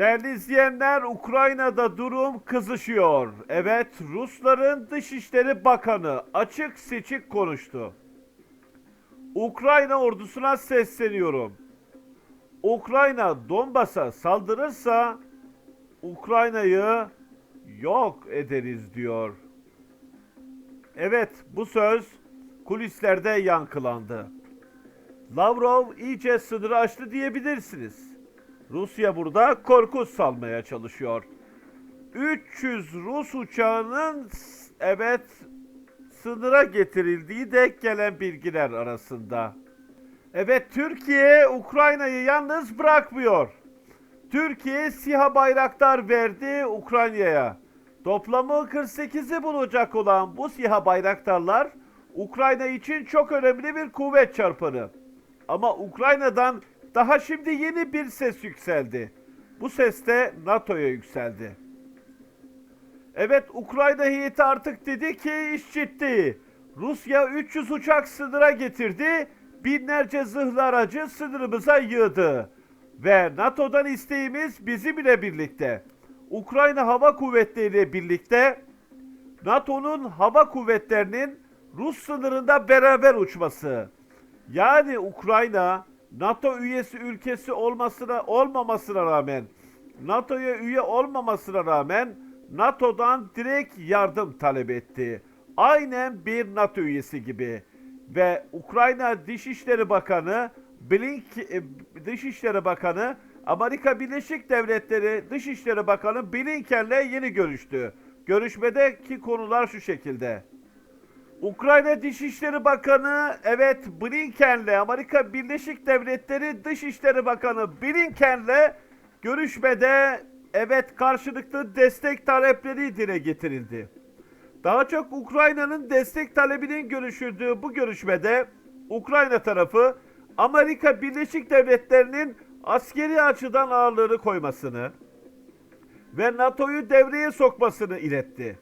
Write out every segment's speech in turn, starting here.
Değerli izleyenler, Ukrayna'da durum kızışıyor. Evet, Rusların Dışişleri Bakanı açık seçik konuştu. Ukrayna ordusuna sesleniyorum. Ukrayna Donbas'a saldırırsa Ukrayna'yı yok ederiz diyor. Evet, bu söz kulislerde yankılandı. Lavrov iyice sınırı aştı diyebilirsiniz. Rusya burada korku salmaya çalışıyor. 300 Rus uçağının evet sınıra getirildiği de gelen bilgiler arasında. Evet Türkiye Ukrayna'yı yalnız bırakmıyor. Türkiye SİHA bayraktar verdi Ukrayna'ya. Toplamı 48'i bulacak olan bu SİHA bayraktarlar Ukrayna için çok önemli bir kuvvet çarpanı. Ama Ukrayna'dan daha şimdi yeni bir ses yükseldi. Bu ses de NATO'ya yükseldi. Evet Ukrayna heyeti artık dedi ki iş ciddi. Rusya 300 uçak sınıra getirdi. Binlerce zırhlı aracı sınırımıza yığdı. Ve NATO'dan isteğimiz bizimle birlikte. Ukrayna Hava Kuvvetleri ile birlikte NATO'nun hava kuvvetlerinin Rus sınırında beraber uçması. Yani Ukrayna NATO üyesi ülkesi olmasına olmamasına rağmen NATO'ya üye olmamasına rağmen NATO'dan direkt yardım talep etti. Aynen bir NATO üyesi gibi. Ve Ukrayna Dışişleri Bakanı Blink e, Dışişleri Bakanı Amerika Birleşik Devletleri Dışişleri Bakanı Blinken'le yeni görüştü. Görüşmedeki konular şu şekilde. Ukrayna Dışişleri Bakanı evet Blinken'le Amerika Birleşik Devletleri Dışişleri Bakanı Blinken'le görüşmede evet karşılıklı destek talepleri dile getirildi. Daha çok Ukrayna'nın destek talebinin görüşüldüğü bu görüşmede Ukrayna tarafı Amerika Birleşik Devletleri'nin askeri açıdan ağırlığını koymasını ve NATO'yu devreye sokmasını iletti.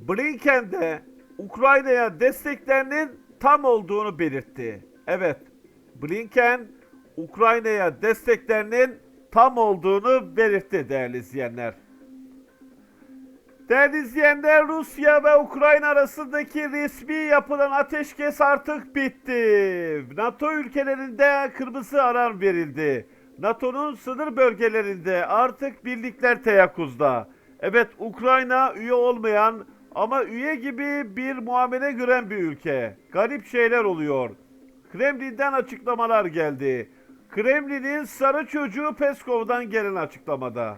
Blinken de Ukrayna'ya desteklerinin tam olduğunu belirtti. Evet, Blinken Ukrayna'ya desteklerinin tam olduğunu belirtti değerli izleyenler. Değerli izleyenler Rusya ve Ukrayna arasındaki resmi yapılan ateşkes artık bitti. NATO ülkelerinde kırmızı alarm verildi. NATO'nun sınır bölgelerinde artık birlikler teyakkuzda. Evet Ukrayna üye olmayan ama üye gibi bir muamele gören bir ülke. Garip şeyler oluyor. Kremlin'den açıklamalar geldi. Kremlin'in sarı çocuğu Peskov'dan gelen açıklamada.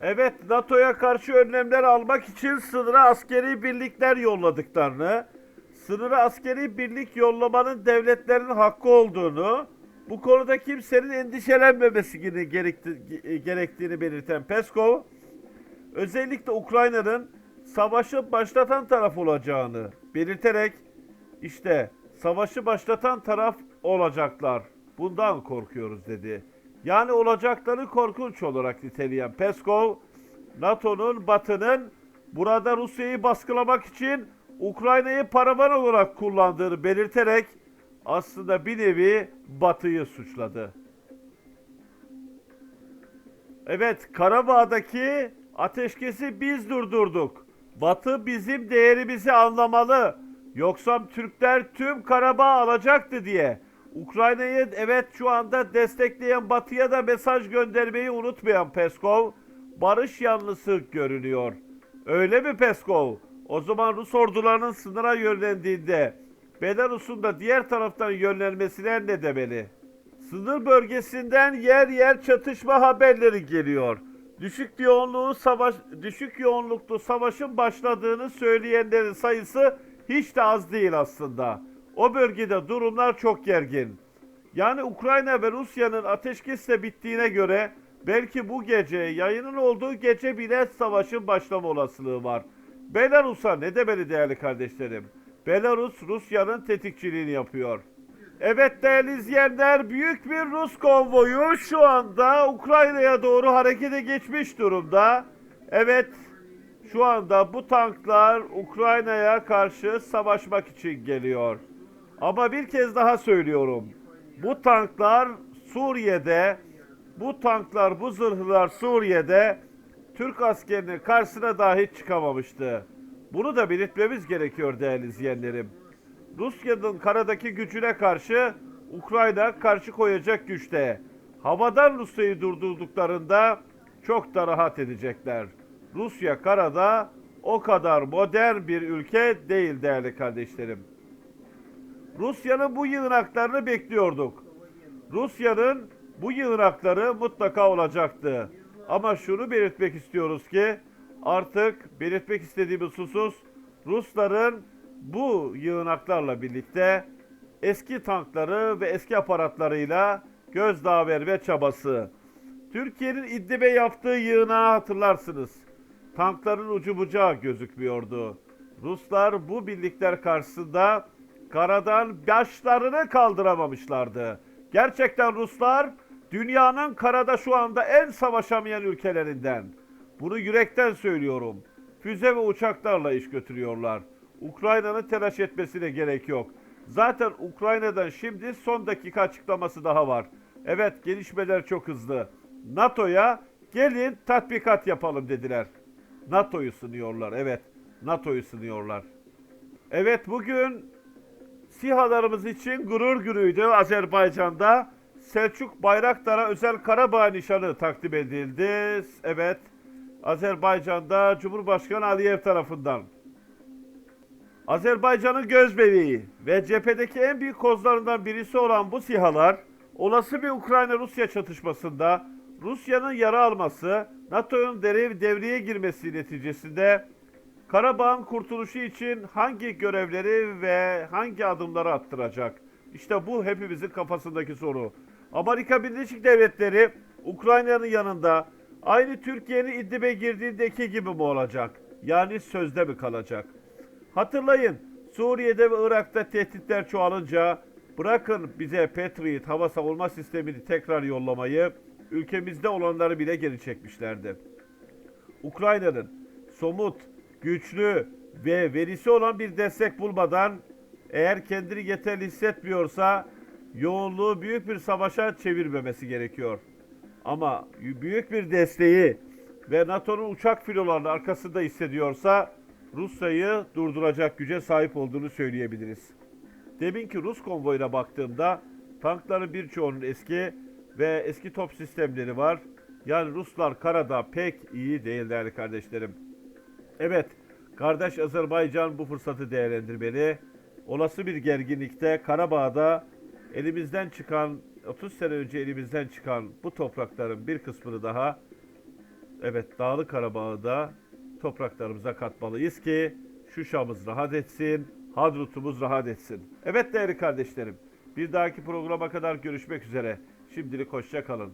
Evet NATO'ya karşı önlemler almak için sınıra askeri birlikler yolladıklarını, sınıra askeri birlik yollamanın devletlerin hakkı olduğunu, bu konuda kimsenin endişelenmemesi gerekti- gerektiğini belirten Peskov, özellikle Ukrayna'nın savaşı başlatan taraf olacağını belirterek işte savaşı başlatan taraf olacaklar. Bundan korkuyoruz dedi. Yani olacakları korkunç olarak niteleyen Peskov, NATO'nun Batı'nın burada Rusya'yı baskılamak için Ukrayna'yı paravan olarak kullandığını belirterek aslında bir nevi Batı'yı suçladı. Evet, Karabağ'daki ateşkesi biz durdurduk. Batı bizim değerimizi anlamalı. Yoksa Türkler tüm Karabağ alacaktı diye. Ukrayna'yı evet şu anda destekleyen Batı'ya da mesaj göndermeyi unutmayan Peskov, barış yanlısı görünüyor. Öyle mi Peskov? O zaman Rus ordularının sınıra yönlendiğinde Belarus'un da diğer taraftan yönlenmesine ne demeli? Sınır bölgesinden yer yer çatışma haberleri geliyor. Düşük yoğunluğu savaş düşük yoğunluklu savaşın başladığını söyleyenlerin sayısı hiç de az değil aslında. O bölgede durumlar çok gergin. Yani Ukrayna ve Rusya'nın ateşkesle bittiğine göre belki bu gece yayının olduğu gece bile savaşın başlama olasılığı var. Belarus'a ne demeli değerli kardeşlerim? Belarus Rusya'nın tetikçiliğini yapıyor. Evet değerli izleyenler büyük bir Rus konvoyu şu anda Ukrayna'ya doğru harekete geçmiş durumda. Evet şu anda bu tanklar Ukrayna'ya karşı savaşmak için geliyor. Ama bir kez daha söylüyorum. Bu tanklar Suriye'de Bu tanklar, bu zırhlar Suriye'de Türk askerinin karşısına dahi çıkamamıştı. Bunu da belirtmemiz gerekiyor değerli izleyenlerim. Rusya'nın karadaki gücüne karşı Ukrayna karşı koyacak güçte. Havadan Rusya'yı durdurduklarında çok da rahat edecekler. Rusya karada o kadar modern bir ülke değil değerli kardeşlerim. Rusya'nın bu yığınaklarını bekliyorduk. Rusya'nın bu yığınakları mutlaka olacaktı. Ama şunu belirtmek istiyoruz ki artık belirtmek istediğimiz husus Rusların bu yığınaklarla birlikte eski tankları ve eski aparatlarıyla gözdağı verme çabası. Türkiye'nin İdlib'e yaptığı yığınağı hatırlarsınız. Tankların ucu bucağı gözükmüyordu. Ruslar bu birlikler karşısında karadan başlarını kaldıramamışlardı. Gerçekten Ruslar dünyanın karada şu anda en savaşamayan ülkelerinden. Bunu yürekten söylüyorum. Füze ve uçaklarla iş götürüyorlar. Ukrayna'nın telaş etmesine gerek yok. Zaten Ukrayna'dan şimdi son dakika açıklaması daha var. Evet gelişmeler çok hızlı. NATO'ya gelin tatbikat yapalım dediler. NATO'yu sınıyorlar. Evet NATO'yu sınıyorlar. Evet bugün SİHA'larımız için gurur günüydü Azerbaycan'da. Selçuk Bayraktar'a özel Karabağ nişanı takdim edildi. Evet Azerbaycan'da Cumhurbaşkanı Aliyev tarafından. Azerbaycan'ın göz bebeği ve cephedeki en büyük kozlarından birisi olan bu SİHA'lar olası bir Ukrayna-Rusya çatışmasında Rusya'nın yara alması, NATO'nun dev- devreye girmesi neticesinde Karabağ'ın kurtuluşu için hangi görevleri ve hangi adımları attıracak? İşte bu hepimizin kafasındaki soru. Amerika Birleşik Devletleri Ukrayna'nın yanında aynı Türkiye'nin İdlib'e girdiğindeki gibi mi olacak? Yani sözde mi kalacak? Hatırlayın Suriye'de ve Irak'ta tehditler çoğalınca bırakın bize Patriot hava savunma sistemini tekrar yollamayı ülkemizde olanları bile geri çekmişlerdi. Ukrayna'nın somut, güçlü ve verisi olan bir destek bulmadan eğer kendini yeterli hissetmiyorsa yoğunluğu büyük bir savaşa çevirmemesi gerekiyor. Ama büyük bir desteği ve NATO'nun uçak filolarının arkasında hissediyorsa Rusya'yı durduracak güce sahip olduğunu söyleyebiliriz. Deminki Rus konvoyuna baktığımda tankların birçoğunun eski ve eski top sistemleri var. Yani Ruslar karada pek iyi değil değerli kardeşlerim. Evet, kardeş Azerbaycan bu fırsatı değerlendirmeli. Olası bir gerginlikte Karabağ'da elimizden çıkan 30 sene önce elimizden çıkan bu toprakların bir kısmını daha evet Dağlı Karabağ'ı da topraklarımıza katmalıyız ki Şuşa'mız rahat etsin, Hadrut'umuz rahat etsin. Evet değerli kardeşlerim, bir dahaki programa kadar görüşmek üzere. Şimdilik hoşça kalın.